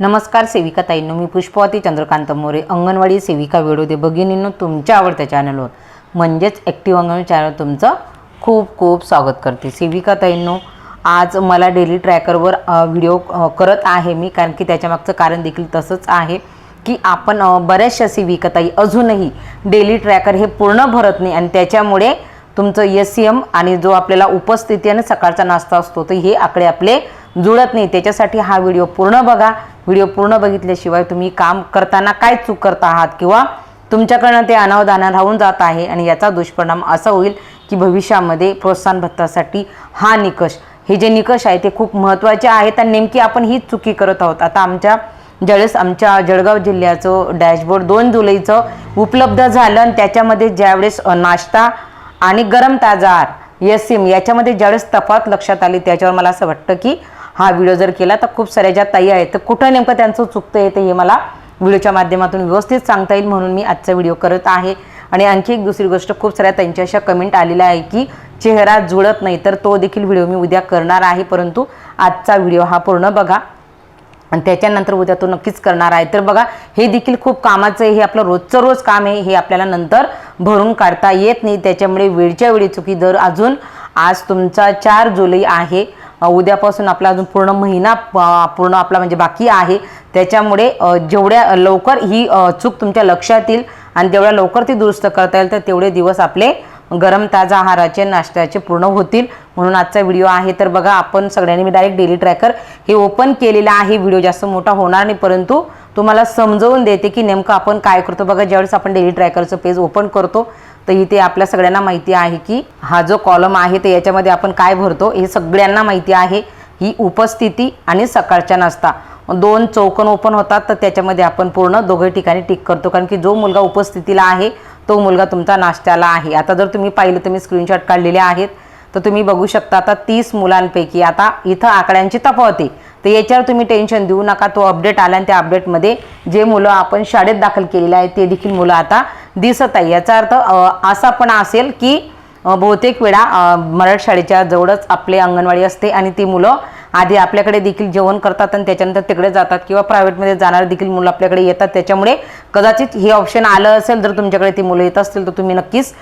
नमस्कार सेविका ताईंनो मी पुष्पवती चंद्रकांत मोरे अंगणवाडी सेविका व्हिडिओ भगिनींनो तुमच्या आवडत्या चॅनलवर. म्हणजेच ॲक्टिव्ह अंगणवाडी चॅनल तुमचं खूप खूप स्वागत करते. सेविका ताईंनो आज मला डेली ट्रॅकरवर व्हिडिओ करत आहे मी कारण की त्याच्यामागचं कारण देखील तसंच आहे की आपण बऱ्याचशा सेविका ताई अजूनही डेली ट्रॅकर हे पूर्ण भरत नाही आणि त्याच्यामुळे तुमचं एस सी एम आणि जो आपल्याला उपस्थिती आणि सकाळचा नाश्ता असतो तर हे आकडे आपले जुळत नाही. त्याच्यासाठी हा व्हिडिओ पूर्ण बघा. व्हिडिओ पूर्ण बघितल्याशिवाय तुम्ही काम करताना काय चूक करत आहात किंवा तुमच्याकडनं ते अनावधानात राहून जात आहे आणि याचा दुष्परिणाम असा होईल की भविष्यामध्ये प्रोत्साहन भत्तासाठी हा निकष. हे जे निकष आहे ते खूप महत्त्वाचे आहेत आणि नेमकी आपण हीच चुकी करत आहोत. आता आमच्या ज्यावेळेस आमच्या जळगाव जिल्ह्याचं डॅशबोर्ड दोन जुलैचं उपलब्ध झालं आणि त्याच्यामध्ये ज्यावेळेस नाश्ता आणि गरम ताजा आहार एस याच्यामध्ये ज्यावेळेस तफात लक्षात आली त्याच्यावर मला असं वाटतं की हा व्हिडिओ जर केला तर खूप साऱ्या ज्या ताई आहेत तर कुठं नेमकं त्यांचं चुकतं येतं हे मला व्हिडिओच्या माध्यमातून व्यवस्थित सांगता येईल म्हणून मी आजचा व्हिडिओ करत आहे. आणि आणखी एक दुसरी गोष्ट खूप साऱ्या त्यांच्या अशा कमेंट आलेल्या आहे की चेहरा जुळत नाही तर तो देखील व्हिडिओ मी उद्या करणार आहे परंतु आजचा व्हिडिओ हा पूर्ण बघा. आणि त्याच्यानंतर उद्या तो नक्कीच करणार आहे. तर बघा हे देखील खूप कामाचं आहे हे आपलं रोजचं रोज काम आहे हे आपल्याला नंतर भरून काढता येत नाही. त्याच्यामुळे वेळच्या वेळी चुकी दर अजून आज तुमचा चार जुलै आहे. उद्यापासून आपला अजून पूर्ण महिना पूर्ण आपला म्हणजे बाकी आहे. त्याच्यामुळे जेवढ्या लवकर ही चूक तुमच्या लक्षात येईल आणि तेवढ्या लवकर ती दुरुस्त करता येईल तर तेवढे दिवस आपले गरम ताजा आहाराचे नाश्त्याचे पूर्ण होतील. म्हणून आजचा व्हिडिओ आहे. तर बघा आपण सगळ्यांनी मी डायरेक्ट डेली ट्रॅकर हे ओपन केलेलं आहे. व्हिडिओ जास्त मोठा होणार नाही परंतु तुम्हाला समजवून देते की नेमकं आपण काय करतो. बघा ज्यावेळेस आपण डेली ट्रॅकरचं पेज ओपन करतो तर इथे आपल्या सगळ्यांना माहिती आहे की हा जो कॉलम आहे तर याच्यामध्ये आपण काय भरतो हे सगळ्यांना माहिती आहे. ही उपस्थिती आणि सकाळच्या नाश्ता. दोन चौकन ओपन होतात तर त्याच्यामध्ये आपण पूर्ण दोघे ठिकाणी टिक करतो. कारण की जो मुलगा उपस्थितीला आहे तो मुलगा तुमचा नाश्त्याला आहे. आता जर तुम्ही पाहिलं तर मी स्क्रीनशॉट काढलेले आहेत तर तुम्ही बघू शकता आता तीस मुलांपैकी आता इथं आकड्यांची तफावत आहे. तर याच्यावर तुम्ही टेन्शन देऊ नका. तो अपडेट आला आणि त्या अपडेटमध्ये जे मुलं आपण शाळेत दाखल केलेले आहेत ते देखील मुलं आता दिसत आहे. याचा अर्थ असा पण असेल की बहुतेक वेळा मराठ मराठी शाळेच्या जवळच आपले अंगणवाडी असते आणि ती मुलं आधी आपल्याकडे देखील जेवण करतात आणि त्याच्यानंतर तिकडे जातात किंवा प्रायव्हेटमध्ये जाणारे देखील मुलं आपल्याकडे येतात. त्याच्यामुळे कदाचित हे ऑप्शन आलं असेल जर तुमच्याकडे ती मुलं येत असतील तर तुम्ही नक्कीच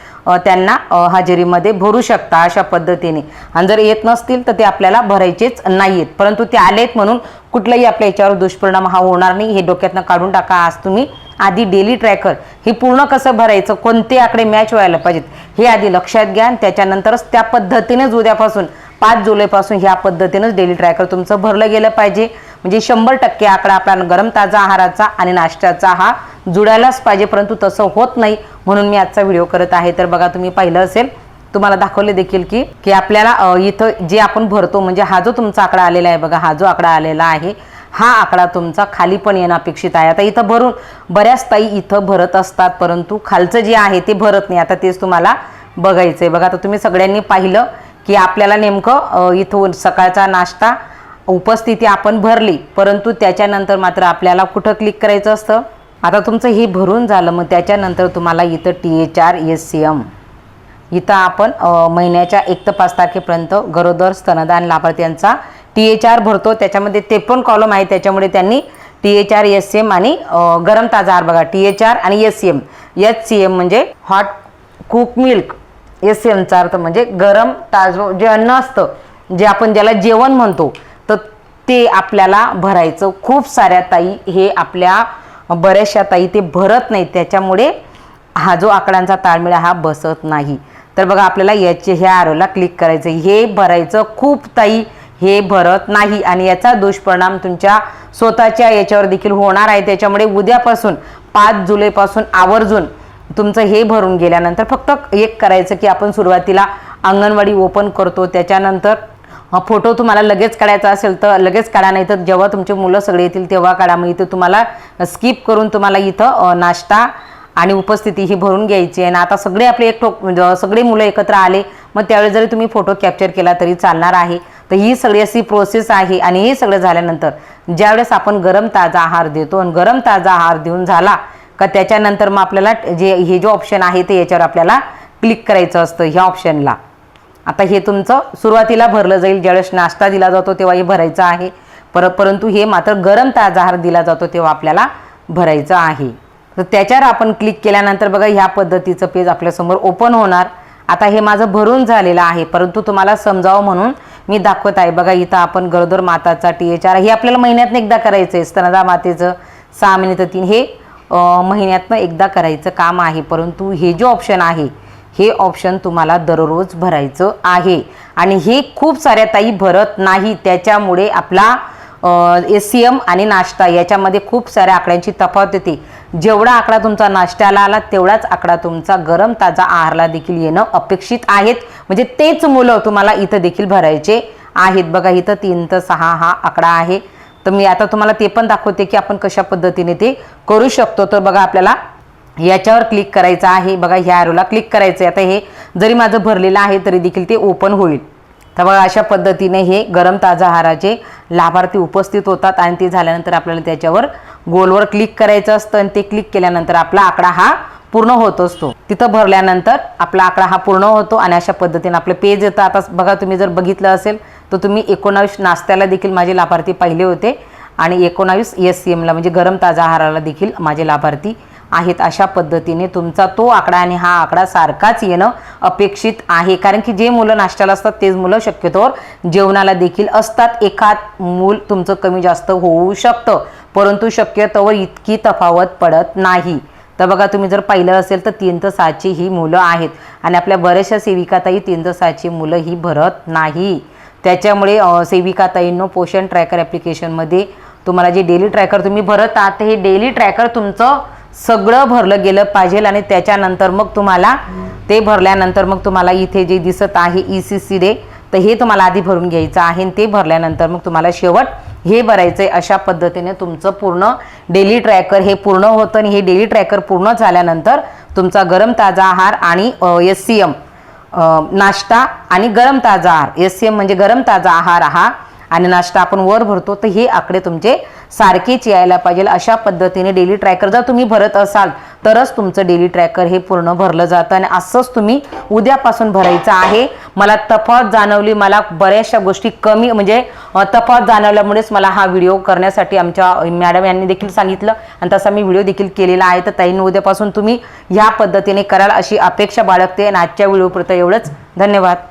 त्यांना हजेरीमध्ये भरू शकता अशा पद्धतीने. आणि जर येत नसतील तर ते आपल्याला भरायचेच नाही आहेत परंतु ते आलेत म्हणून कुठलाही आपल्या याच्यावर दुष्परिणाम हा होणार नाही. हे डोक्यातनं काढून टाका. आज तुम्ही आधी डेली ट्रॅकर हे पूर्ण कसं भरायचं? कोणते आकडे मॅच व्हायला पाहिजेत? हे आधी लक्षात घ्या त्याच्यानंतरच त्या पद्धतीनेच उद्यापासून पाच जुलैपासून ह्या पद्धतीनंच डेली ट्रॅकर तुमचं भरलं गेलं पाहिजे. म्हणजे शंभर टक्के आकडा आपला गरम ताजा आहाराचा आणि नाश्त्याचा हा जुडायलाच पाहिजे परंतु तसं होत नाही म्हणून मी आजचा व्हिडिओ करत आहे. तर बघा तुम्ही पाहिलं असेल तुम्हाला दाखवले देखील की की आपल्याला इथं जे आपण भरतो म्हणजे हा जो तुमचा आकडा आलेला आहे बघा हा जो आकडा आलेला आहे हा आकडा तुमचा खाली पण येणं अपेक्षित आहे. आता इथं भरून बऱ्याच ताई इथं भरत असतात परंतु खालचं जे आहे ते भरत नाही. आता तेच तुम्हाला बघायचं आहे बघा आता तुम्ही सगळ्यांनी पाहिलं की आपल्याला नेमकं इथून सकाळचा नाश्ता उपस्थिती आपण भरली परंतु त्याच्यानंतर मात्र आपल्याला कुठं क्लिक करायचं असतं? आता तुमचं हे भरून झालं मग त्याच्यानंतर तुम्हाला इथं T H R S C M इथं आपण महिन्याच्या एक ते पाच तारखेपर्यंत गरोदर स्तनदान लाभार्थ्यांचा टी एच आर भरतो. त्याच्यामध्ये ते पण कॉलम आहे. त्याच्यामुळे त्यांनी T H R S C M आणि गरम ताजा आहार बघा टी एच आर आणि S C M H C M म्हणजे hot cook milk S C एमचा अर्थ म्हणजे गरम ताज जे अन्न असतं जे आपण ज्याला जेवण म्हणतो तर ते आपल्याला भरायचं. खूप साऱ्या ताई हे आपल्या बऱ्याचशा ताई ते भरत नाहीत. त्याच्यामुळे हा जो आकड्यांचा ताळमेळ हा बसत नाही. तर बघा आपल्याला याचे ह्या आरोला क्लिक करायचं हे भरायचं खूप ताई हे भरत नाही. आणि याचा दुष्परिणाम तुमच्या स्वतःच्या याच्यावर देखील होणार आहे. त्याच्यामुळे उद्यापासून पाच जुलैपासून आवर्जून तुमचं हे भरून गेल्यानंतर फक्त एक करायचं की आपण सुरुवातीला अंगणवाडी ओपन करतो त्याच्यानंतर फोटो तुम्हाला लगेच काढायचा असेल तर लगेच काढा नाही तर जेव्हा तुमचे मुलं सगळे येतील तेव्हा काढा. मग इथं तुम्हाला स्किप करून तुम्हाला इथं नाश्ता आणि उपस्थिती ही भरून घ्यायची आहे. आणि आता सगळे आपले एक ठोक म्हणजे, सगळे मुलं एकत्र आले मग त्यावेळी जरी तुम्ही फोटो कॅप्चर केला तरी चालणार आहे. तर ही सगळी अशी प्रोसेस आहे आणि हे सगळं झाल्यानंतर ज्यावेळेस आपण गरम ताजा आहार देतो आणि गरम ताजा आहार देऊन झाला का त्याच्यानंतर मग आपल्याला जे हे जे ऑप्शन आहे ते याच्यावर आपल्याला क्लिक करायचं असतं ह्या ऑप्शनला आता हे तुमचं सुरुवातीला भरलं जाईल. ज्यावेळेस नाश्ता दिला जातो तेव्हा हे भरायचं आहे. पर परंतु हे मात्र गरम ताजा आहार दिला जातो तेव्हा आपल्याला भरायचं आहे. तर त्याच्यावर आपण क्लिक केल्यानंतर बघा ह्या पद्धतीचं पेज आपल्यासमोर ओपन होणार. आता हे माझं भरून झालेलं आहे. परंतु तुम्हाला समजावं म्हणून मी दाखवत आहे. बघा इथं आपण गरोदर माताचा टी एच आर हे आपल्याला महिन्यातनं एकदा करायचं आहे स्तनदा मातेचं सहा महिने तर तीन. हे महिन्यातनं एकदा करायचं काम आहे. परंतु हे जे ऑप्शन आहे हे ऑप्शन तुम्हाला दररोज भरायचं आहे. आणि हे खूप साऱ्या ताई भरत नाही. त्याच्यामुळे आपला एस सी एम आणि नाश्ता याच्यामध्ये खूप साऱ्या आकड्यांची तफावत येते. जेवढा आकडा तुमचा नाश्त्याला आला तेवढाच आकडा तुमचा गरम ताजा आहारला देखील येणं अपेक्षित आहेत. म्हणजे तेच मुलं तुम्हाला इथं देखील भरायचे आहेत. बघा इथं तीन तर सहा हा आकडा आहे. तर मी आता तुम्हाला ते पण दाखवते की आपण कशा पद्धतीने ते करू शकतो. तर बघा आपल्याला याच्यावर क्लिक करायचं आहे. बघा ह्या ॲरोला क्लिक करायचं आहे आता हे जरी माझं भरलेलं आहे तरी देखील ते ओपन होईल. तर बघा अशा पद्धतीने हे गरम ताजा आहाराचे लाभार्थी उपस्थित होतात आणि ते झाल्यानंतर आपल्याला त्याच्यावर गोलवर क्लिक करायचं असतं आणि ते क्लिक केल्यानंतर आपला आकडा हा पूर्ण होत असतो. तिथं भरल्यानंतर आपला आकडा हा पूर्ण होतो आणि अशा पद्धतीने आपलं पेज येतं. आता बघा तुम्ही जर बघितलं असेल तर तुम्ही एकोणावीस नाश्त्याला देखील माझे लाभार्थी पाहिले होते. आणि एकोणावीस एस सी एमला म्हणजे गरम ताजा आहाराला देखील माझे लाभार्थी आहेत अशा पद्धतीने तुमचा तो आकडा आणि हा आकडा सारखाच येणं अपेक्षित आहे. कारण की जे मुलं नाश्त्याला असतात तेच मुलं शक्यतोवर जेवणाला देखील असतात. एखाद मूल तुमचं कमी जास्त होऊ शकतं परंतु शक्यतोवर इतकी तफावत पडत नाही. तर बघा तुम्ही जर पाहिलं असेल तर तीन तर सहाची ही मुलं आहेत. आणि आपल्या बऱ्याचशा सेविकाताही तीन तर सहाची मुलं ही भरत नाही. त्याच्यामुळे सेविकाताईंनो पोषण ट्रॅकर ॲप्लिकेशनमध्ये तुम्हाला जे डेली ट्रॅकर तुम्ही भरत आहात हे डेली ट्रॅकर तुमचं सगळं भरलं गेलं पाहिजे आणि त्याच्यानंतर मग तुम्हाला ते भरल्यानंतर मग तुम्हाला इथे जे दिसत आहे ई सी सी डे तर हे तुम्हाला आधी भरून घ्यायचं आहे आणि ते भरल्यानंतर मग तुम्हाला शेवट हे भरायचं आहे अशा पद्धतीने तुमचं पूर्ण डेली ट्रॅकर हे पूर्ण होतं आणि हे डेली ट्रॅकर पूर्ण झाल्यानंतर तुमचा गरम ताजा आहार आणि एस सी एम नाश्ता आणि गरम ताजा आहार. एस सी एम म्हणजे गरम ताजा आहार हा आणि नाश्ता आपण वर भरतो तर हे आकडे तुमचे सारखेच यायला पाहिजे. अशा पद्धतीने डेली ट्रॅकर जर तुम्ही भरत असाल तरच तुमचं डेली ट्रॅकर हे पूर्ण भरलं जातं आणि असंच तुम्ही उद्यापासून भरायचं आहे. मला तफावत जाणवली मला बऱ्याचशा गोष्टी कमी म्हणजे अ, तफावत जाणवल्यामुळेच मला हा व्हिडिओ करण्यासाठी आमच्या मॅडम यांनी देखील सांगितलं आणि तसा मी व्हिडिओ देखील केलेला आहे. तर ताईंनी उद्यापासून तुम्ही ह्या पद्धतीने कराल अशी अपेक्षा बाळगते आणि आजच्या व्हिडिओपुरतं एवढंच. धन्यवाद.